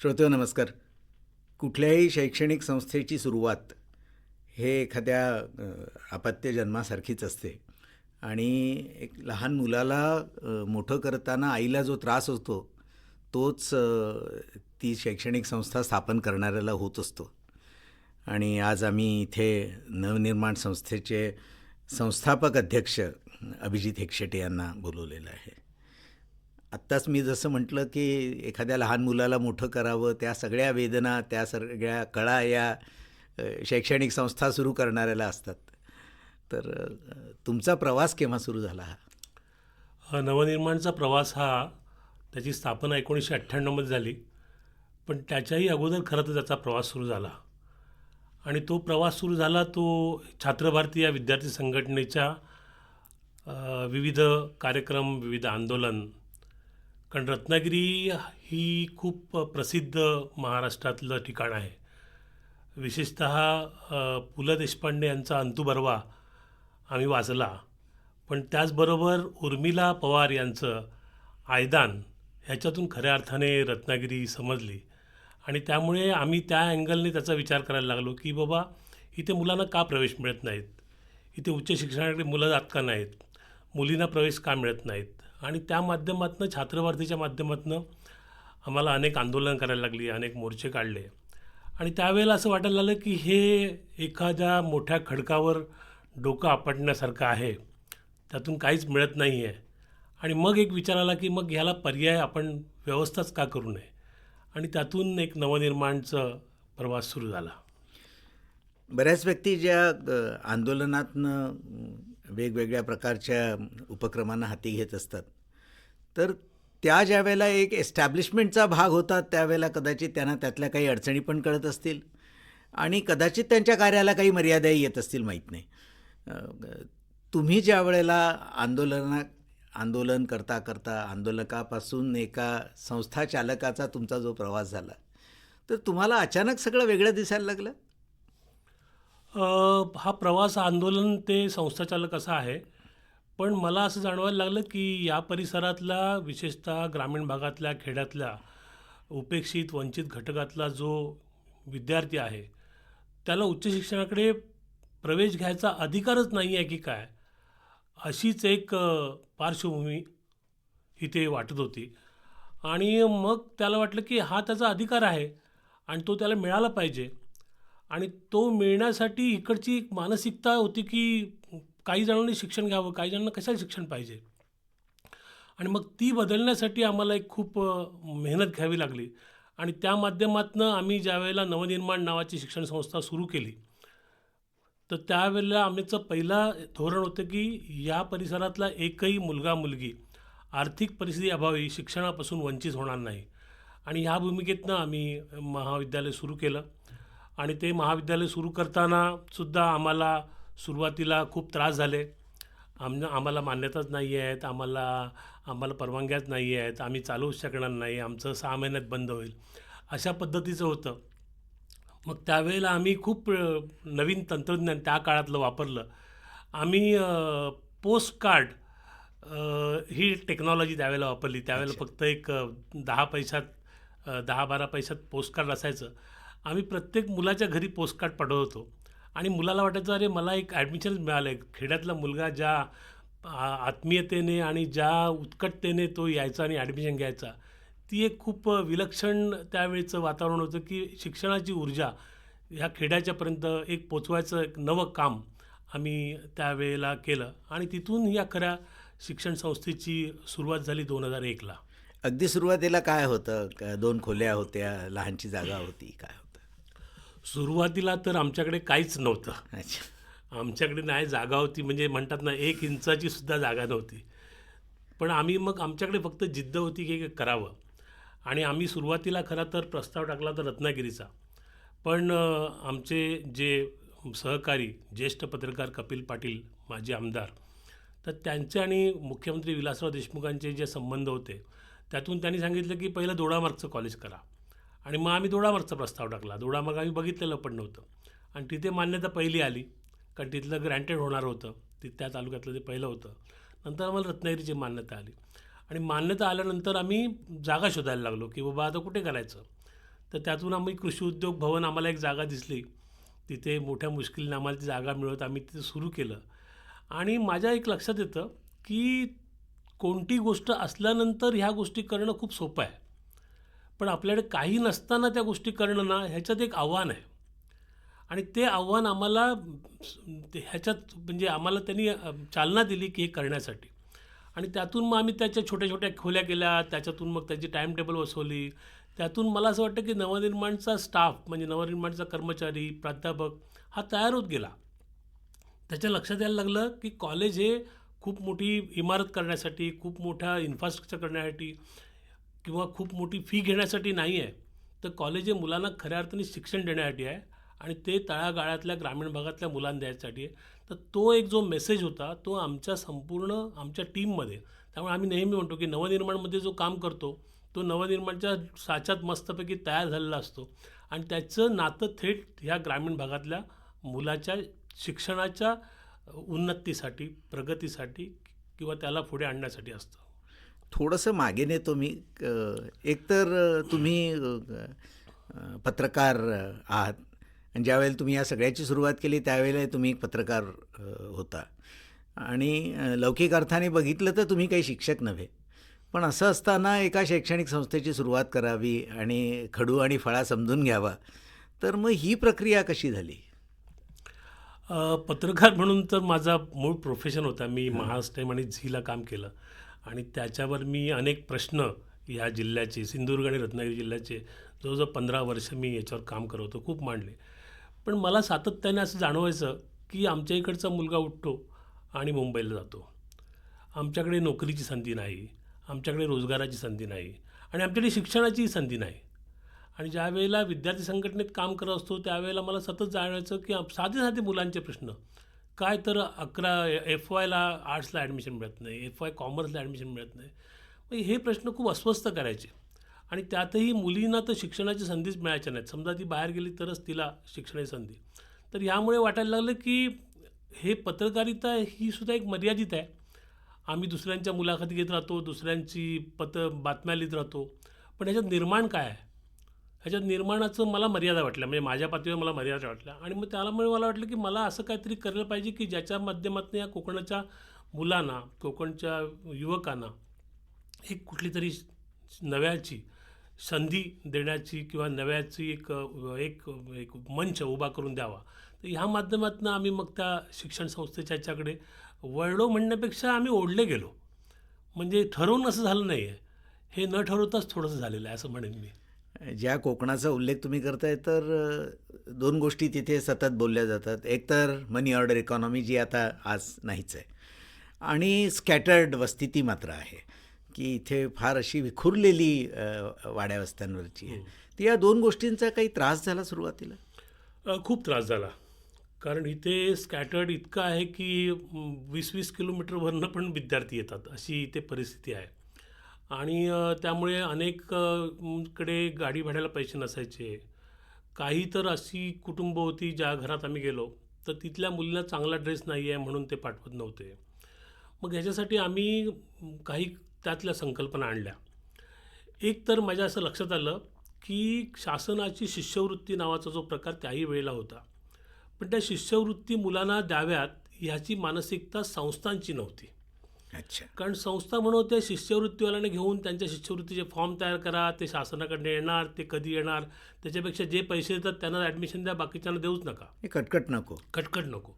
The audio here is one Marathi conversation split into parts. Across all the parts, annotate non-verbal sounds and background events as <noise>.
श्रोते हो, नमस्कार. कुठल्याही शैक्षणिक संस्थेची सुरुवात हे एखाद्या आपत्य अपत्य जन्मासारखीच असते. आणि एक लहान मुलाला मोठं करताना आईला जो त्रास होतो तोच ती शैक्षणिक संस्था स्थापन करणाऱ्याला होत असतो. आणि आज आम्ही इथे नवनिर्माण संस्थेचे संस्थापक अध्यक्ष अभिजित हेक्षेटे यांना बोलवलेलं आहे. आत्ताच मी जसं म्हटलं की एखाद्या लहान मुलाला मोठं करावं त्या सगळ्या वेदना त्या सगळ्या कळा या शैक्षणिक संस्था सुरू करणाऱ्याला असतात. तर तुमचा प्रवास केव्हा सुरू झाला हा? नवनिर्माणचा प्रवास हा त्याची स्थापना एकोणीसशे अठ्ठ्याण्णवमध्ये झाली. पण त्याच्याही अगोदर खरं तर त्याचा प्रवास सुरू झाला. आणि तो प्रवास सुरू झाला तो छात्रभारती या विद्यार्थी संघटनेच्या विविध कार्यक्रम विविध आंदोलन कारण रत्नागिरी ही खूप प्रसिद्ध महाराष्ट्रातलं ठिकाण आहे. विशेषत पु ल देशपांडे यांचा अंतुबर्वा आम्ही वाचला. पण त्याचबरोबर उर्मिला पवार यांचं आयदान ह्याच्यातून खऱ्या अर्थाने रत्नागिरी समजली. आणि त्यामुळे आम्ही त्या अँगलने त्याचा विचार करायला लागलो की बाबा इथे मुलांना का प्रवेश मिळत नाहीत? इथे उच्च शिक्षणाकडे मुलं जात का नाहीत? मुलींना प्रवेश का मिळत नाहीत? आणि त्या माध्यमातून छात्रभारतीच्या माध्यमातून आम्हाला अनेक आंदोलन करायला लागली अनेक मोर्चे काढले. आणि त्यावेळेला असं वाटायला लागलं की हे एखाद्या मोठ्या खडकावर डोकं आपटण्यासारखं आहे. त्यातून काहीच मिळत नाही आहे आणि मग एक विचार आला की मग ह्याला पर्याय आपण व्यवस्थाच का करू नये? आणि त्यातून एक नवनिर्माणचं प्रवास सुरू झाला. बऱ्याच व्यक्ती ज्या आंदोलनातनं वेगवेगळ्या प्रकारच्या उपक्रमांना हाती घेत असतात. तर त्या ज्या वेळेला एक एस्टॅब्लिशमेंटचा भाग होता त्यावेळेला कदाचित त्यांना त्यातल्या काही अडचणी पण कळत असतील. आणि कदाचित त्यांच्या कार्याला काही मर्यादाही येत असतील माहीत नाही. तुम्ही ज्या वेळेला आंदोलना आंदोलन करता करता आंदोलकापासून एका संस्था चालकाचा तुमचा जो प्रवास झाला तर तुम्हाला अचानक सगळं वेगळं दिसायला लागलं? हा प्रवास आंदोलन ते संस्थाचालक असा आहे. पण मला असं जाणवायला लागलं की या परिसरातला विशेषतः ग्रामीण भागातल्या खेड्यातल्या उपेक्षित वंचित घटकातला जो विद्यार्थी आहे त्याला उच्च शिक्षणाकडे प्रवेश घ्यायचा अधिकारच नाही आहे की काय? अशीच एक पार्श्वभूमी इथे वाटत होती. आणि मग त्याला वाटलं की हा त्याचा अधिकार आहे आणि तो त्याला मिळाला पाहिजे. आणि तो मिळण्यासाठी इकडची एक मानसिकता होती की काही जणांनी शिक्षण घ्यावं काही जणांना कशाला शिक्षण पाहिजे? आणि मग ती बदलण्यासाठी आम्हाला एक खूप मेहनत घ्यावी लागली. आणि त्या माध्यमातून आम्ही ज्यावेळेला नवनिर्माण नावाची शिक्षण संस्था सुरू केली तर त्यावेळेला आमचं पहिला धोरण होतं की या परिसरातला एकही मुलगा मुलगी आर्थिक परिस्थिती अभावी शिक्षणापासून वंचित होणार नाही. आणि ह्या भूमिकेतनं आम्ही महाविद्यालय सुरू केलं. आणि ते महाविद्यालय सुरू करताना सुद्धा आम्हाला सुरुवातीला खूप त्रास झाले. आम आम्हाला मान्यताच नाही आहेत आम्हाला आम्हाला परवानग्याच नाही आहेत आम्ही चालवूच शकणार नाही आमचं सहा महिन्यात बंद होईल. अशा पद्धतीचं होतं. मग त्यावेळेला आम्ही खूप नवीन तंत्रज्ञान त्या काळातलं वापरलं. आम्ही पोस्ट कार्ड ही टेक्नॉलॉजी त्यावेळेला वापरली. त्यावेळेला. फक्त एक दहा पैशात दहा बारा पैशात पोस्ट कार्ड असायचं. आम्ही प्रत्येक मुलाच्या घरी पोस्टकार्ड पाठवत. होतो आणि मुलाला वाटायचं अरे मला एक ॲडमिशनच मिळालं आहे खेड्यातला मुलगा ज्या आत्मीयतेने आणि ज्या उत्कटतेने तो यायचा आणि ॲडमिशन घ्यायचा ती एक खूप विलक्षण त्यावेळेचं वातावरण होतं की शिक्षणाची ऊर्जा ह्या खेड्याच्यापर्यंत एक पोचवायचं एक नवं काम आम्ही त्यावेळेला केलं. आणि तिथून या खऱ्या शिक्षण संस्थेची सुरुवात झाली दोन हजार एकला अगदी सुरुवातीला काय होतं? दोन खोल्या होत्या लहानची जागा होती काय सुरुवातीला तर आमच्याकडे काहीच नव्हतं. अच्छा. आमच्याकडे नाही जागा होती म्हणजे म्हणतात ना एक इंचाची सुद्धा जागा नव्हती. पण आम्ही मग आमच्याकडे फक्त जिद्द होती की करावं. आणि आम्ही सुरुवातीला खरा तर प्रस्ताव टाकला तर रत्नागिरीचा. पण आमचे जे सहकारी ज्येष्ठ पत्रकार कपिल पाटील माजी आमदार तर त्यांचे आणि मुख्यमंत्री विलासराव देशमुखांचे जे संबंध होते त्यातून त्यांनी सांगितलं की पहिलं दोडामार्गचं कॉलेज करा. आणि मग आम्ही दोडामार्गचा प्रस्ताव टाकला. दोडामार्ग आम्ही बघितलेलं पण नव्हतं. आणि तिथे मान्यता पहिली आली कारण तिथलं ग्रँटेड होणार होतं. ते त्या तालुक्यातलं ते पहिलं होतं. नंतर आम्हाला रत्नागिरीची मान्यता आली. आणि मान्यता आल्यानंतर आम्ही जागा शोधायला लागलो की बाबा आता कुठे करायचं? तर त्यातून आम्ही कृषी उद्योग भवन आम्हाला एक जागा दिसली. तिथे मोठ्या मुश्किलीने आम्हाला ती जागा मिळत आम्ही तिथे सुरू केलं. आणि माझ्या एक लक्षात येतं की कोणती गोष्ट असल्यानंतर ह्या गोष्टी करणं खूप सोपं आहे. पण आपल्याकडे काही नसताना त्या गोष्टी करणं ना ह्याच्यात एक आव्हान आहे. आणि ते आव्हान आम्हाला ह्याच्यात म्हणजे आम्हाला त्यांनी चालना दिली की हे करण्यासाठी. आणि त्यातून मग आम्ही त्याच्या छोट्या छोट्या खोल्या केल्या त्याच्यातून मग त्याची टाईम टेबल बसवली. त्यातून मला असं वाटतं की नवनिर्माणचा स्टाफ म्हणजे नवनिर्माणचा कर्मचारी प्राध्यापक हा तयार होत गेला. त्याच्या लक्षात यायला लागलं की कॉलेज हे खूप मोठी इमारत करण्यासाठी खूप मोठ्या इन्फ्रास्ट्रक्चर करण्यासाठी किंवा खूप मोठी फी घेण्यासाठी नाही आहे तर कॉलेज हे मुलांना खऱ्या अर्थाने शिक्षण देण्यासाठी आहे आणि ते तळागाळातल्या ग्रामीण भागातल्या मुलांना द्यायसाठी आहे. तर तो एक जो मेसेज होता तो आमच्या संपूर्ण आमच्या टीममध्ये त्यामुळे आम्ही नेहमी म्हणतो की नवनिर्माणमध्ये जो काम करतो तो नवनिर्माणच्या साच्यात मस्तपैकी तयार झालेला असतो. आणि त्याचं नातं थेट ह्या ग्रामीण भागातल्या मुलाच्या शिक्षणाच्या उन्नतीसाठी प्रगतीसाठी किंवा त्याला पुढे आणण्यासाठी असतं. थोडंसं मागे नेतो मी. एकतर तुम्ही पत्रकार आहात. आणि ज्यावेळेला तुम्ही या सगळ्याची सुरुवात केली त्यावेळेला तुम्ही एक पत्रकार होता. आणि लौकिक अर्थाने बघितलं तर तुम्ही काही शिक्षक नव्हे. पण असं असताना एका शैक्षणिक संस्थेची सुरुवात करावी आणि खडू आणि फळा समजून घ्यावा. तर मग ही प्रक्रिया कशी झाली? पत्रकार म्हणून तर माझा मूळ प्रोफेशन होता. मी महाराष्ट्र टाईम आणि झीला काम केलं. आणि त्याच्यावर मी अनेक प्रश्न या जिल्ह्याचे सिंधुदुर्ग आणि रत्नागिरी जिल्ह्याचे जवळजवळ पंधरा वर्ष मी याच्यावर काम करत होतो खूप मांडले. पण मला सातत्याने असं जाणवायचं की आमच्या इकडचा मुलगा उठतो आणि मुंबईला जातो. आमच्याकडे नोकरीची संधी नाही आमच्याकडे रोजगाराची संधी नाही आणि आमच्याकडे शिक्षणाचीही संधी नाही. आणि ज्या वेळेला विद्यार्थी संघटनेत काम करत असतो त्यावेळेला मला सतत जाणवायचं की साधे साधे मुलांचे प्रश्न काय तर अकरा एफ वायला आर्ट्सला ॲडमिशन मिळत नाही एफ वाय कॉमर्सला ॲडमिशन मिळत नाही. मग हे प्रश्न खूप अस्वस्थ करायचे. आणि त्यातही मुलींना तर शिक्षणाची संधीच मिळायच्या नाहीत. समजा ती बाहेर गेली तरच तिला शिक्षणाची संधी. तर यामुळे वाटायला लागलं की हे पत्रकारिता ही सुद्धा एक मर्यादित आहे. आम्ही दुसऱ्यांच्या मुलाखती घेत राहतो दुसऱ्यांची पत बातम्या लिहित राहतो. पण ह्याच्यात निर्माण काय आहे? ह्याच्यात निर्माणाचं मला मर्यादा वाटल्या. म्हणजे माझ्या पातळीवर मला मर्यादा वाटल्या. आणि मग त्यामुळे मला वाटलं की मला असं काहीतरी करायला पाहिजे की ज्याच्या माध्यमातून या कोकणाच्या मुलांना कोकणच्या युवकांना एक कुठली तरी नव्याची संधी देण्याची किंवा नव्याची एक एक एक मंच उभा करून द्यावा. तर ह्या माध्यमातून आम्ही मग त्या शिक्षण संस्थेच्या ह्याच्याकडे वळलो म्हणण्यापेक्षा आम्ही ओढले गेलो. म्हणजे ठरवून असं झालं नाही आहे हे न ठरवताच थोडंसं झालेलं आहे असं म्हणेन मी. ज्या कोकणाचा उल्लेख तुम्ही करताय तर दोन गोष्टी तिथे सतत बोलल्या जातात. एक तर मनी ऑर्डर इकॉनॉमी जी आता आज नाहीच आहे. आणि स्कॅटर्ड वस्ती मात्र आहे की इथे फार अशी विखुरलेली अ, वाड्या वस्त्यांवरची आहे. ती या दोन गोष्टींचा काही त्रास झाला सुरुवातीला? खूप त्रास झाला. कारण इथे स्कॅटर्ड इतकं आहे की वीस वीस किलोमीटरवरनं पण विद्यार्थी येतात अशी इथे परिस्थिती आहे. आणि त्यामुळे अनेककडे गाडी भाड्याला पैसे नसायचे. काही तर अशी कुटुंब होती ज्या घरात आम्ही गेलो तर तिथल्या मुलीला चांगला ड्रेस नाही आहे म्हणून ते पाठवत नव्हते. मग ह्याच्यासाठी आम्ही काही त्यातल्या संकल्पना आणल्या. एक तर माझ्या असं लक्षात आलं की शासनाची शिष्यवृत्ती नावाचा जो प्रकार त्याही वेळेला होता. पण त्या शिष्यवृत्ती मुलांना द्याव्यात ह्याची मानसिकता संस्थांची नव्हती. अच्छा. कारण संस्था म्हणून त्या शिष्यवृत्तीवाल्यांना घेऊन त्यांच्या शिष्यवृत्तीचे फॉर्म तयार करा ते शासनाकडे येणार ते कधी येणार त्याच्यापेक्षा जे पैसे देतात त्यांना ॲडमिशन द्या बाकीच्यांना देऊच नका. हे कटकट नको. कटकट नको.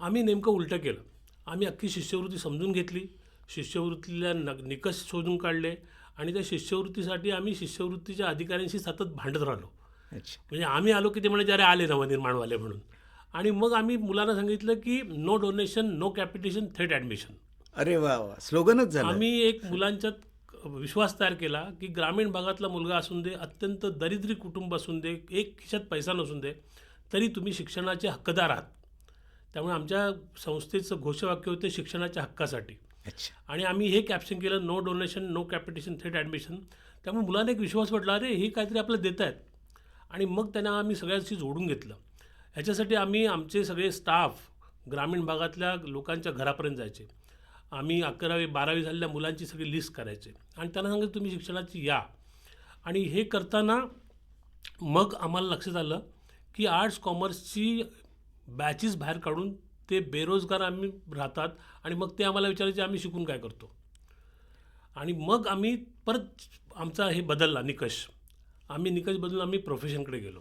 आम्ही नेमकं उलटं केलं. आम्ही अख्खी शिष्यवृत्ती समजून घेतली. शिष्यवृत्तीला न निकष शोधून काढले आणि त्या शिष्यवृत्तीसाठी आम्ही शिष्यवृत्तीच्या अधिकाऱ्यांशी सतत भांडत राहिलो. म्हणजे आम्ही आलो की ते म्हणायचे अरे आले नवनिर्माणवाले म्हणून. आणि मग आम्ही मुलांना सांगितलं की नो डोनेशन नो कॅपिटेशन थेट ॲडमिशन अरे वा वा. स्लोगनच झालं. आम्ही एक मुलांच्यात विश्वास तयार केला की ग्रामीण भागातला मुलगा असून दे अत्यंत दरिद्री कुटुंब असून दे एक खिशात पैसा नसून दे तरी तुम्ही शिक्षणाचे हक्कदार आहात. त्यामुळे आमच्या संस्थेचं घोषवाक्य होते शिक्षणाच्या हक्कासाठी. अच्छा. आणि आम्ही हे कॅप्शन केलं नो डोनेशन नो कॅपिटेशन थेट ॲडमिशन त्यामुळे मुलांना एक विश्वास वाटला अरे हे काहीतरी आपल्याला देत आहेत. आणि मग त्यांना आम्ही सगळ्यांशी जोडून घेतलं. ह्याच्यासाठी आम्ही आमचे सगळे स्टाफ ग्रामीण भागातल्या लोकांच्या घरापर्यंत जायचे. आम्ही अकरावी बारावी झालेल्या मुलांची सगळी लिस्ट करायचे. आणि त्यांना सांगितलं तुम्ही शिक्षणाची या. आणि हे करताना मग आम्हाला लक्षात आलं की आर्ट्स कॉमर्सची बॅचेस बाहेर काढून ते बेरोजगार आम्ही राहतात आणि मग ते आम्हाला विचारायचे आम्ही शिकून काय करतो? आणि मग आम्ही परत आमचा हे बदलला निकष. आम्ही निकष बदलून आम्ही प्रोफेशनकडे गेलो.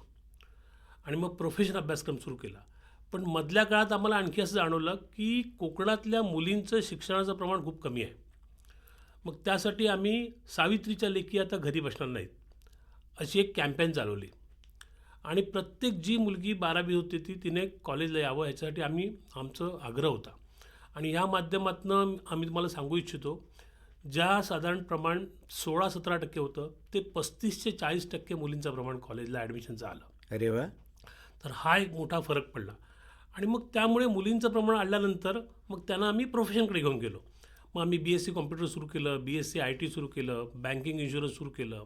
आणि मग प्रोफेशन अभ्यासक्रम सुरू केला. पण मधल्या काळात आम्हाला आणखी असं जाणवलं की कोकणातल्या मुलींचं शिक्षणाचं प्रमाण खूप कमी आहे. मग त्यासाठी आम्ही सावित्रीच्या लेखी आता घरी बसणार नाहीत. अशी एक कॅम्पेन चालवली. आणि प्रत्येक जी मुलगी बारावी होती ती तिने कॉलेजला यावं ह्याच्यासाठी आम्ही आमचं आग्रह होता. आणि ह्या माध्यमातून आम्ही तुम्हाला सांगू इच्छितो ज्या साधारण प्रमाण सोळा सतरा टक्के होतं ते पस्तीस ते चाळीस टक्के मुलींचं प्रमाण कॉलेजला ॲडमिशनचं आलं. अरे वा! तर हा एक मोठा फरक पडला. आणि मग त्यामुळे मुलींचं प्रमाण आल्यानंतर मग त्यांना आम्ही प्रोफेशनकडे घेऊन गेलो. मग आम्ही बी एस सी कॉम्प्युटर सुरू केलं B S C I T सुरू केलं बँकिंग इन्शुरन्स सुरू केलं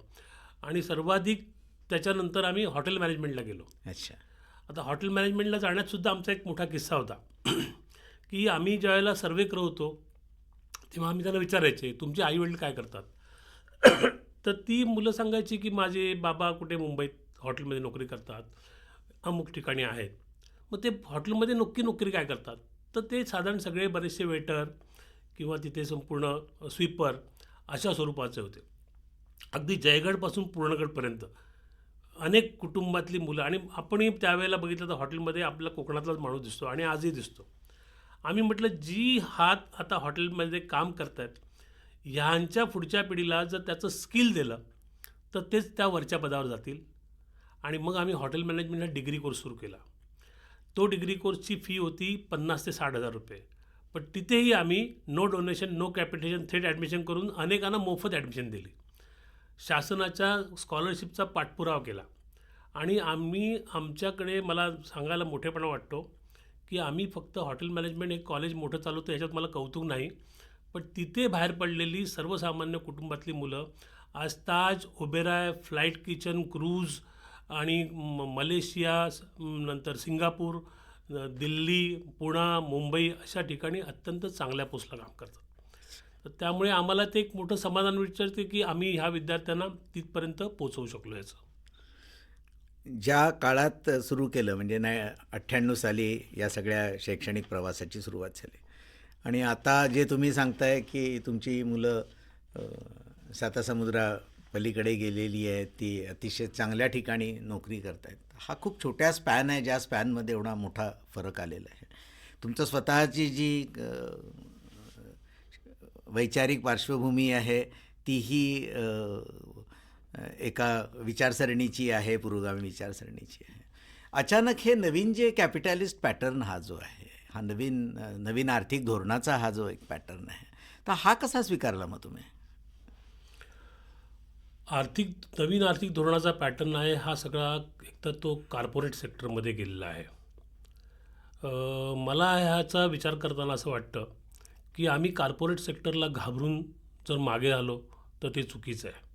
आणि सर्वाधिक त्याच्यानंतर आम्ही हॉटेल मॅनेजमेंटला गेलो. अच्छा. आता हॉटेल मॅनेजमेंटला जाण्यात सुद्धा आमचा एक मोठा किस्सा होता. <clears throat> की आम्ही ज्यावेळेला सर्वे करत होतो तेव्हा आम्ही त्यांना विचारायचे तुमचे आई वडील काय करतात? <clears throat> तर ती मुलं सांगायची की माझे बाबा कुठे मुंबईत हॉटेलमध्ये नोकरी करतात अमुक ठिकाणी आहेत. मग ते हॉटेलमध्ये नक्की नोकरी काय करतात? तर ते साधारण सगळे बरेचसे वेटर किंवा तिथे संपूर्ण स्वीपर अशा स्वरूपाचे होते. अगदी जयगडपासून पूर्णगडपर्यंत. अनेक कुटुंबातली मुलं आणि आपणही त्यावेळेला बघितलं तर हॉटेलमध्ये आपला कोकणातलाच माणूस दिसतो आणि आजही दिसतो. आम्ही म्हटलं जी हात आता हॉटेलमध्ये काम करतायत ह्यांच्या पुढच्या पिढीला जर त्याचं स्किल दिलं तर तेच त्या वरच्या पदावर जातील. आणि मग आम्ही हॉटेल मॅनेजमेंट हा डिग्री कोर्स सुरू केला. तो डिग्री कोर्सची फी होती पन्नास ते साठ हजार रुपये. पण तिथेही आम्ही नो डोनेशन नो कॅपिटेशन थेट ॲडमिशन करून अनेकांना मोफत ॲडमिशन दिली. शासनाच्या स्कॉलरशिपचा पाठपुरावा केला. आणि आम्ही आमच्याकडे मला सांगायला मोठेपणा वाटतो की आम्ही फक्त हॉटेल मॅनेजमेंट हे कॉलेज मोठं चालवतो याच्यात मला कौतुक नाही. पण तिथे बाहेर पडलेली सर्वसामान्य कुटुंबातली मुलं आज Taj Oberoi flight kitchen cruise आणि म मलेशिया नंतर सिंगापूर दिल्ली पुणा मुंबई अशा ठिकाणी अत्यंत चांगल्या पोस्टला काम करतात. तर त्यामुळे आम्हाला ते एक मोठं समाधान विचारते की आम्ही ह्या विद्यार्थ्यांना तिथपर्यंत पोचवू शकलो याचं. ज्या काळात सुरू केलं म्हणजे नाही अठ्ठ्याण्णव साली या सगळ्या शैक्षणिक प्रवासाची सुरुवात झाली. आणि आता जे तुम्ही सांगताय की तुमची मुलं सातासमुद्रा पलीकडे गेलेली आहे ती अतिशय चांगल्या ठिकाणी नोकरी करतायत. हा खूप छोट्या स्पॅन आहे ज्या स्पॅनमध्ये एवढा मोठा फरक आलेला आहे. तुमचं स्वतःची जी वैचारिक पार्श्वभूमी आहे तीही एका विचारसरणीची आहे पुरोगामी विचारसरणीची आहे. अचानक हे नवीन जे कॅपिटॅलिस्ट पॅटर्न हा जो आहे हा नवीन नवीन आर्थिक धोरणाचा हा जो एक पॅटर्न आहे तर हा कसा स्वीकारला मग तुम्ही? आर्थिक नवीन आर्थिक धोरणाचा पॅटर्न आहे हा सगळा एकतर तो कॉर्पोरेट सेक्टरमध्ये गेलेला आहे. मला ह्याचा विचार करताना असं वाटतं की आम्ही कॉर्पोरेट सेक्टरला घाबरून जर मागे आलो तर ते चुकीचं आहे.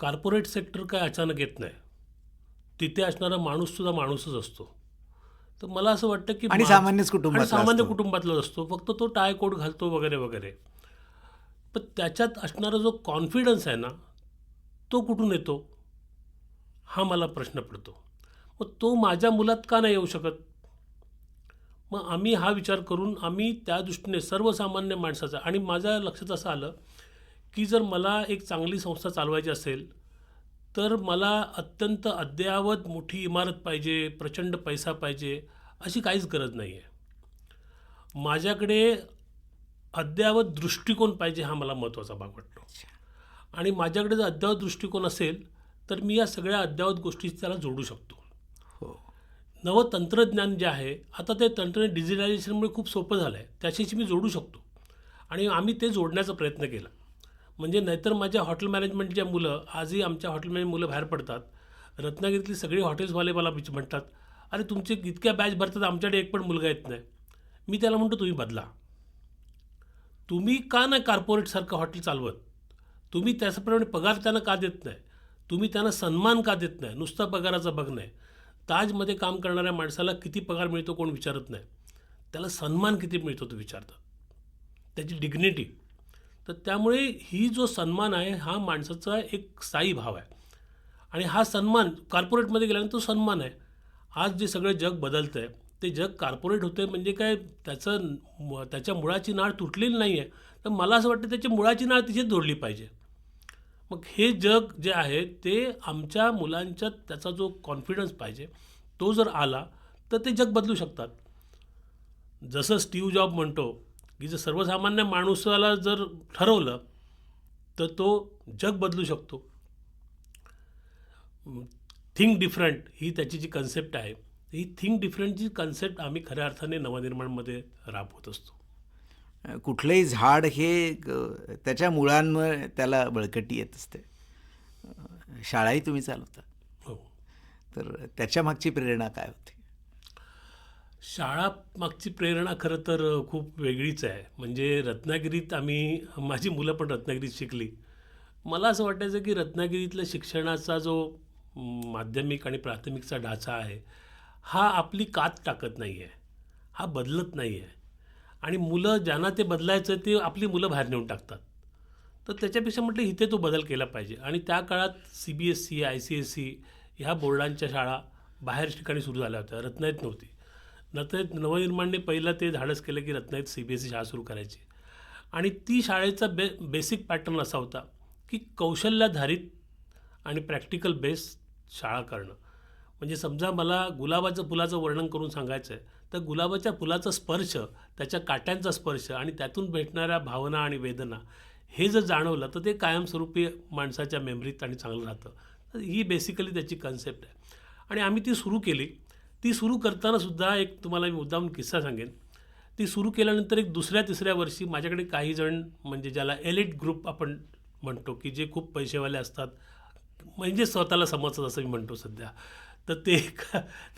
कॉर्पोरेट सेक्टर काय अचानक येत नाही. तिथे असणारा माणूससुद्धा माणूसच असतो. तर मला असं वाटतं की आणि सामान्यच आणि सामान्य. कुटुंबातलाच असतो. फक्त तो टाय कोट घालतो वगैरे वगैरे. पण त्याच्यात असणारा जो कॉन्फिडन्स आहे ना तो कुठून येतो? हा मला प्रश्न पडतो. मग तो माझ्या मुलात का नाही येऊ शकत? मग आम्ही हा विचार करून आम्ही त्या दृष्टीने सर्वसामान्य माणसाचा आणि माझ्या लक्षात असं आलं की जर मला एक चांगली संस्था चालवायची असेल तर मला अत्यंत अद्ययावत मोठी इमारत पाहिजे प्रचंड पैसा पाहिजे अशी काहीच गरज नाही आहे माझ्याकडे अद्ययावत दृष्टिकोन पाहिजे हा मला महत्त्वाचा भाग वाटतो. आणि माझ्याकडे जर अद्ययावत दृष्टिकोन असेल तर मी या सगळ्या अद्ययावत गोष्टी त्याला जोडू शकतो. हो. नवं तंत्रज्ञान जे आहे आता ते तंत्रज्ञान डिजिटलायझेशनमुळे खूप सोपं झालं आहे त्याच्याशी मी जोडू शकतो. आणि आम्ही ते जोडण्याचा प्रयत्न केला. म्हणजे नाहीतर माझ्या हॉटेल मॅनेजमेंटच्या मुलं आजही आमच्या हॉटेल मॅनेज मुलं बाहेर पडतात. रत्नागिरीतली सगळी हॉटेल्सवाले मला म्हणतात. अरे तुमचे इतक्या बॅच भरतात आमच्याकडे एक पण मुलगा येत नाही. मी त्याला म्हणतो तुम्ही बदला. तुम्ही का नाही कॉर्पोरेटसारखं हॉटेल चालवत? तुम्ही त्याचप्रमाणे पगार त्यांना का देत नाही? तुम्ही त्यांना सन्मान का देत नाही? नुसता पगाराचा बघ नाही. ताजमध्ये काम करणाऱ्या माणसाला किती पगार मिळतो कोण विचारत नाही. त्याला सन्मान किती मिळतो तो विचारतात त्याची डिग्निटी तर त्यामुळे ही जो सन्मान आहे हा माणसाचा एक साई भाव आहे. आणि हा सन्मान कॉर्पोरेटमध्ये गेल्यानंतर तो सन्मान आहे. आज जे सगळं जग बदलतं आहे ते जग कॉर्पोरेट होतं म्हणजे काय त्याचं त्याच्या मुळाची नाळ तुटलेली नाही आहे तर मला असं वाटतं त्याच्या मुळाची नाळ तिथेच जोडली पाहिजे. मग हे जग जे आहे ते आमच्या मुलांच्यात त्याचा जो कॉन्फिडन्स पाहिजे तो जर आला तर ते जग बदलू शकतात. जसं स्टीव जॉब म्हणतो की जर सर्वसामान्य माणूसाला जर ठरवलं तर तो जग बदलू शकतो. थिंक डिफरंट ही त्याची जी कन्सेप्ट आहे ही थिंक डिफरंटची कन्सेप्ट आम्ही खऱ्या अर्थाने नवनिर्माणमध्ये राबवत असतो. कुठलंही झाड हे त्याच्या मुळांवर त्याला बळकटी येत असते. शाळाही तुम्ही चालवता. हो. तर त्याच्या मागची प्रेरणा काय होती? शाळा मागची प्रेरणा खरं तर खूप वेगळीच आहे. म्हणजे रत्नागिरीत आम्ही माझी मुलं पण रत्नागिरीत शिकली. मला असं वाटायचं की रत्नागिरीतल्या शिक्षणाचा जो माध्यमिक आणि प्राथमिकचा ढाचा आहे हा आपली कात टाकत नाही आहे हा बदलत नाही आहे आणि मुलं ज्यांना ते बदलायचं ते आपली मुलं बाहेर नेऊन टाकतात. तर त्याच्यापेक्षा म्हटलं इथे तो बदल केला पाहिजे. आणि त्या काळात C B S C I C S C ह्या बोर्डांच्या शाळा बाहेर ठिकाणी सुरू झाल्या होत्या. रत्नायत नव्हती. रत्नायत नवनिर्माणने पहिलं ते धाडस केलं की रत्नायत सी बी एस सी शाळा सुरू करायची. आणि ती शाळेचा बे बेसिक पॅटर्न असा होता की कौशल्याधारित आणि प्रॅक्टिकल बेस शाळा करणं. म्हणजे समजा मला गुलाबाचं फुलाचं वर्णन करून सांगायचं आहे तर गुलाबाच्या फुलाचा स्पर्श त्याच्या काट्यांचा स्पर्श आणि त्यातून भेटणाऱ्या भावना आणि वेदना हे जर जाणवलं तर ते कायमस्वरूपी माणसाच्या मेमरीत आणि चांगलं राहतं. तर ही बेसिकली त्याची कन्सेप्ट आहे. आणि आम्ही ती सुरू केली. ती सुरू करताना सुद्धा एक तुम्हाला मी मुद्दाम किस्सा सांगेन. ती सुरू केल्यानंतर एक दुसऱ्या तिसऱ्या वर्षी माझ्याकडे काही जण म्हणजे ज्याला एलिट ग्रुप आपण म्हणतो की जे खूप पैसेवाले असतात म्हणजे स्वतःला समजतात असं मी म्हणतो सध्या. तर ते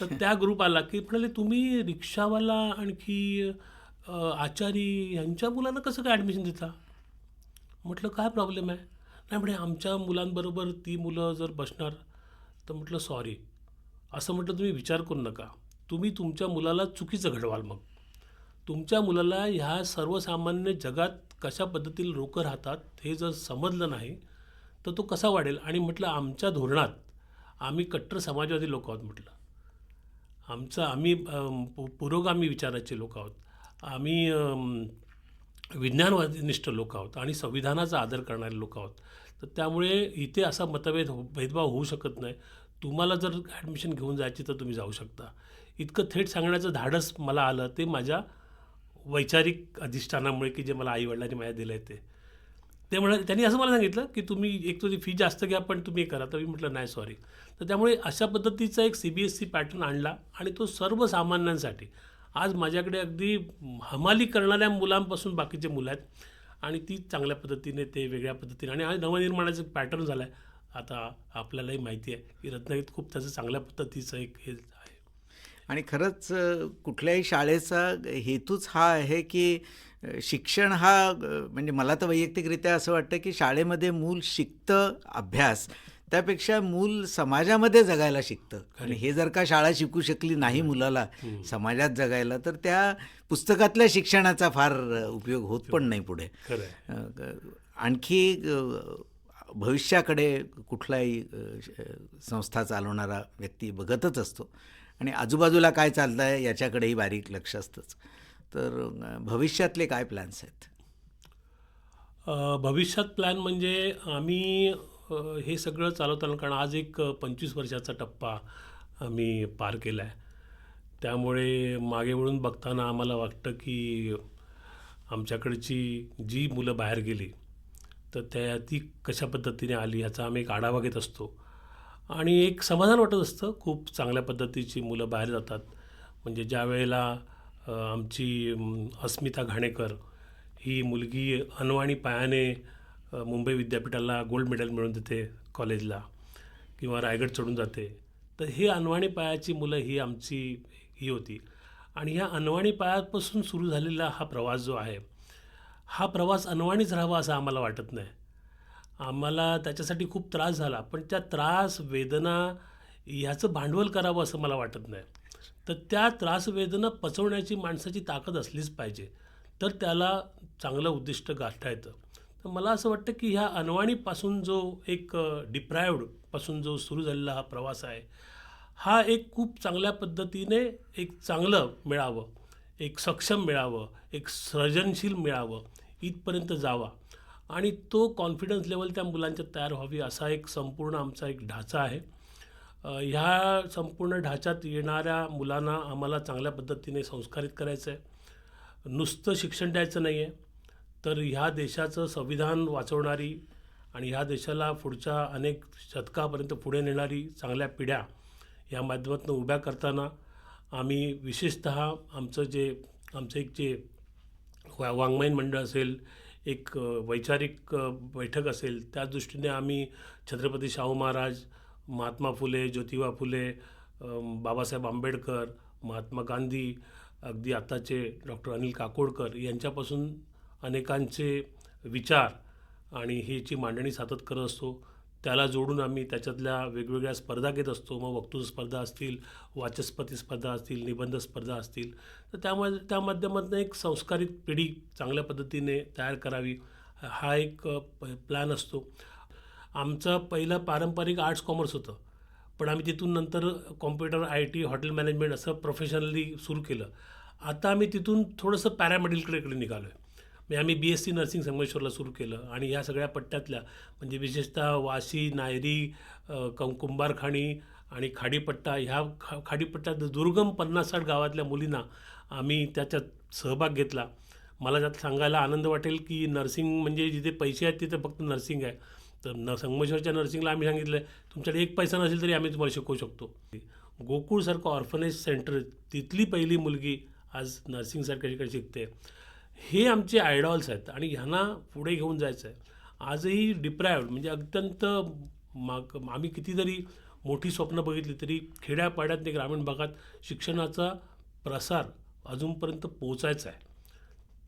तर त्या ग्रुप आला की म्हणाले तुम्ही रिक्षावाला आणखी आचारी ह्यांच्या मुलांना कसं काय ॲडमिशन देता? म्हटलं काय प्रॉब्लेम आहे? नाही म्हणे आमच्या मुलांबरोबर ती मुलं जर बसणार तर म्हटलं सॉरी असं म्हटलं तुम्ही विचार करू नका. तुम्ही तुमच्या मुलाला चुकीचं घडवाल मग. तुमच्या मुलाला ह्या सर्वसामान्य जगात कशा पद्धतीने लोकं राहतात हे जर समजलं नाही तर तो कसा वाढेल? आणि म्हटलं आमच्या धोरणात आम्ही कट्टर समाजवादी लोक आहोत म्हटलं. आमचं आम्ही पु- पुरोगामी विचाराचे लोक आहोत. आम्ही विज्ञानवादनिष्ठ लोक आहोत आणि संविधानाचा आदर करणारे लोक आहोत. तर त्यामुळे इथे असा मतभेद हो भेदभाव होऊ शकत नाही. तुम्हाला जर ॲडमिशन घेऊन जायची तर तुम्ही जाऊ शकता. इतकं थेट सांगण्याचं धाडस मला आलं ते माझ्या वैचारिक अधिष्ठानामुळे की जे मला आईवडिलांनी माझ्या दिलं आहे ते. ते म्हणा त्यांनी असं मला सांगितलं की तुम्ही एक तुझी फी जास्त घ्या पण तुम्ही हे करा. तर मी म्हटलं नाही सॉरी तर त्यामुळे अशा पद्धतीचा एक C B S C pattern आणला आणि तो सर्वसामान्यांसाठी आज माझ्याकडे अगदी हमाली करणाऱ्या मुलांपासून बाकीचे मुलं आहेत आणि ती चांगल्या पद्धतीने ते वेगळ्या पद्धतीने आणि आज नवनिर्माणाचं पॅटर्न झालं आहे आता आपल्यालाही माहिती आहे की रत्नागिरीत खूप त्याचं चांगल्या पद्धतीचं एक हे आहे. आणि खरंच कुठल्याही शाळेचा हेतूच हा आहे की शिक्षण हा म्हणजे मला तर वैयक्तिकरित्या असं वाटतं की शाळेमध्ये मूल शिकतं अभ्यास त्यापेक्षा मूल समाजामध्ये जगायला शिकतं. आणि हे जर का शाळा शिकू शकली नाही मुलाला समाजात जगायला तर त्या पुस्तकातल्या शिक्षणाचा फार उपयोग होत पण नाही पुढे. आणखी भविष्याकडे कुठलाही संस्था चालवणारा व्यक्ती बघतच असतो. आणि आजूबाजूला काय चाललं आहे याच्याकडेही बारीक लक्ष असतंच. तर भविष्यातले काय प्लॅन्स आहेत? भविष्यात प्लॅन म्हणजे आम्ही हे सगळं चालवताना कारण आज एक पंचवीस वर्षाचा टप्पा आम्ही पार केला आहे त्यामुळे मागे वळून बघताना आम्हाला वाटतं की आमच्याकडची जी मुलं बाहेर गेली तर त्या ती कशा पद्धतीने आली ह्याचा आम्ही एक आढावा घेत असतो. आणि एक समाधान वाटत असतं खूप चांगल्या पद्धतीची मुलं बाहेर जातात. म्हणजे ज्या वेळेला आमची अस्मिता घाणेकर ही मुलगी अनवाणी पायाने मुंबई विद्यापीठाला गोल्ड मेडल मिळवून देते कॉलेजला किंवा रायगड चढून जाते. तर हे अनवाणी पायाची मुलं ही आमची ही होती. आणि ह्या अनवाणी पायापासून सुरू झालेला हा प्रवास जो आहे हा प्रवास अनवाणीच राहावा असं आम्हाला वाटत नाही. आम्हाला त्याच्यासाठी खूप त्रास झाला पण त्या त्रास वेदना ह्याचं भांडवल करावं असं मला वाटत नाही. तर त्या त्रासवेदना पचवण्याची माणसाची ताकद असलीच पाहिजे. तर त्याला चांगलं उद्दिष्ट गाठता येतं तर मला असं वाटतं की ह्या अनवाणीपासून जो एक डिप्रायवडपासून जो सुरू झालेला हा प्रवास आहे हा एक खूप चांगल्या पद्धतीने एक चांगलं मिळावं एक सक्षम मिळावं एक सृजनशील मिळावं इथपर्यंत जावा. आणि तो कॉन्फिडन्स लेवल त्या मुलांच्या तयार व्हावी असा एक संपूर्ण आमचा एक ढाचा आहे. ह्या संपूर्ण ढाच्यात येणाऱ्या मुलांना आम्हाला चांगल्या पद्धतीने संस्कारित करायचं आहे. नुसतं शिक्षण द्यायचं नाही आहे तर ह्या देशाचं संविधान वाचवणारी आणि ह्या देशाला पुढच्या अनेक शतकापर्यंत पुढे नेणारी चांगल्या पिढ्या या माध्यमातून उभ्या करताना आम्ही विशेषत आमचं जे आमचं एक जे वा वाङ्मयीन मंडळ असेल एक वैचारिक बैठक असेल त्या दृष्टीने आम्ही छत्रपती शाहू महाराज महात्मा फुले ज्योतिबा फुले बाबासाहेब आंबेडकर महात्मा गांधी अगदी आत्ताचे डॉक्टर अनिल काकोडकर यांच्यापासून अनेकांचे विचार आणि ह्याची मांडणी सातत करत असतो त्याला जोडून आम्ही त्याच्यातल्या वेगवेगळ्या स्पर्धा घेत असतो. मग वक्तृत्व स्पर्धा असतील वाचस्पती स्पर्धा असतील निबंध स्पर्धा असतील. तर त्यामध्ये त्या माध्यमातून एक संस्कारित पिढी चांगल्या पद्धतीने तयार करावी हा एक प- प्लॅन असतो. आमचं पहिलं पारंपरिक आर्ट्स कॉमर्स होतं. पण आम्ही तिथून नंतर computer I T hotel management असं प्रोफेशनली सुरू केलं. आता आम्ही तिथून थोडंसं पॅरामेडिकलकडे निघालो आहे म्हणजे आम्ही बी एस सी नर्सिंग संगमेश्वरला सुरू केलं आणि ह्या सगळ्या पट्ट्यातल्या म्हणजे विशेषतः वाशी नायरी कं कुंभारखाणी आणि खाडीपट्टा ह्या खा खाडीपट्ट्यात दुर्गम पन्नास साठ गावातल्या मुलींना आम्ही त्याच्यात सहभाग घेतला. मला त्यात सांगायला आनंद वाटेल की नर्सिंग म्हणजे जिथे पैसे आहेत तिथे फक्त नर्सिंग आहे. तर न संगमेश्वरच्या नर्सिंगला आम्ही सांगितलं आहे तुमच्याकडे एक पैसा नसेल तरी आम्ही तुम्हाला शिकवू शकतो. गोकुळसारखं ऑर्फनेज सेंटर तिथली पहिली मुलगी आज नर्सिंगसारख्या ठिकाणी शिकते. हे आमचे आयडॉल्स आहेत आणि ह्यांना पुढे घेऊन जायचं आहे आजही डिप्रायव्ड म्हणजे अत्यंत माग आम्ही कितीतरी मोठी स्वप्न बघितली तरी खेड्यापाड्यात ग्रामीण भागात शिक्षणाचा प्रसार अजूनपर्यंत पोचायचा आहे.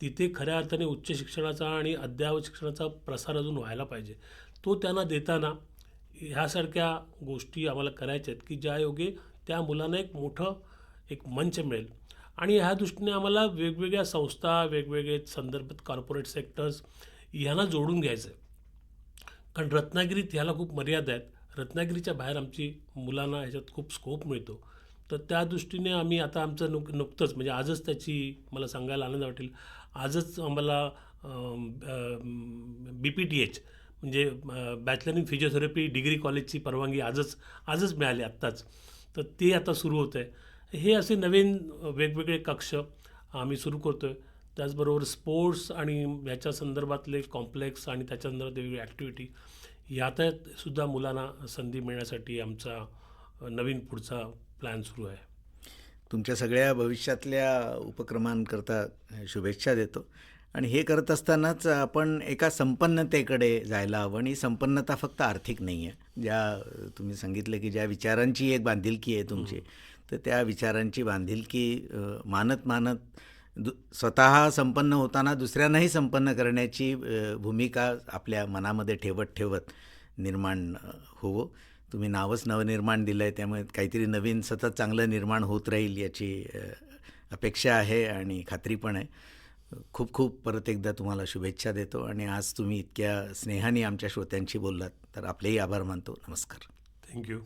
तिथे खऱ्या अर्थाने उच्च शिक्षणाचा आणि अद्ययावत शिक्षणाचा प्रसार अजून व्हायला पाहिजे. तो त्यांना देताना ह्यासारख्या गोष्टी आम्हाला करायच्या आहेत की ज्या योगे त्या मुलांना एक मोठं एक मंच मिळेल. आणि ह्या दृष्टीने आम्हाला वेगवेगळ्या संस्था वेगवेगळे संदर्भात कॉर्पोरेट सेक्टर्स ह्यांना जोडून घ्यायचं आहे कारण रत्नागिरीत ह्याला खूप मर्यादा आहेत. रत्नागिरीच्या बाहेर आमची मुलांना ह्याच्यात खूप स्कोप मिळतो. तर त्या दृष्टीने आम्ही आता आमचं नुक नुकतंच म्हणजे आजच त्याची मला सांगायला आनंद वाटेल. आजच आम्हाला बी पी टी एच म्हणजे बॅचलर इन फिजिओथेरपी डिग्री कॉलेजची परवानगी आजच आजच मिळाली आत्ताच. तर ते आता सुरू होतं आहे हे असे नवीन वेगवेगळे कक्ष आम्ही सुरू करतो आहे त्याचबरोबर स्पोर्ट्स आणि ह्याच्या संदर्भातले कॉम्प्लेक्स आणि त्याच्या संदर्भात वेगवेगळी ॲक्टिव्हिटी यातायात सुद्धा मुलांना संधी मिळण्यासाठी आमचा नवीन पुढचा प्लॅन सुरू आहे. तुमच्या सगळ्या भविष्यातल्या उपक्रमांकरता शुभेच्छा देतो. आणि हे करत असतानाच आपण एका संपन्नतेकडे जायला हवं आणि संपन्नता फक्त आर्थिक नाही आहे ज्या तुम्ही सांगितलं की ज्या विचारांची एक बांधिलकी आहे तुमची तर त्या विचारांची बांधिलकी मानत मानत दु स्वतः संपन्न होताना दुसऱ्यांनाही संपन्न करण्याची भूमिका आपल्या मनामध्ये ठेवत ठेवत निर्माण होवो. तुम्ही नावच नवनिर्माण दिलं आहे त्यामुळे काहीतरी नवीन सतत चांगलं निर्माण होत राहील याची अपेक्षा आहे आणि खात्री पण आहे. खूप खूप परत एकदा तुम्हाला शुभेच्छा देतो आणि आज तुम्ही इतक्या स्नेहाने आमच्या श्रोत्यांशी बोललात तर आपलेही आभार मानतो. नमस्कार. थँक्यू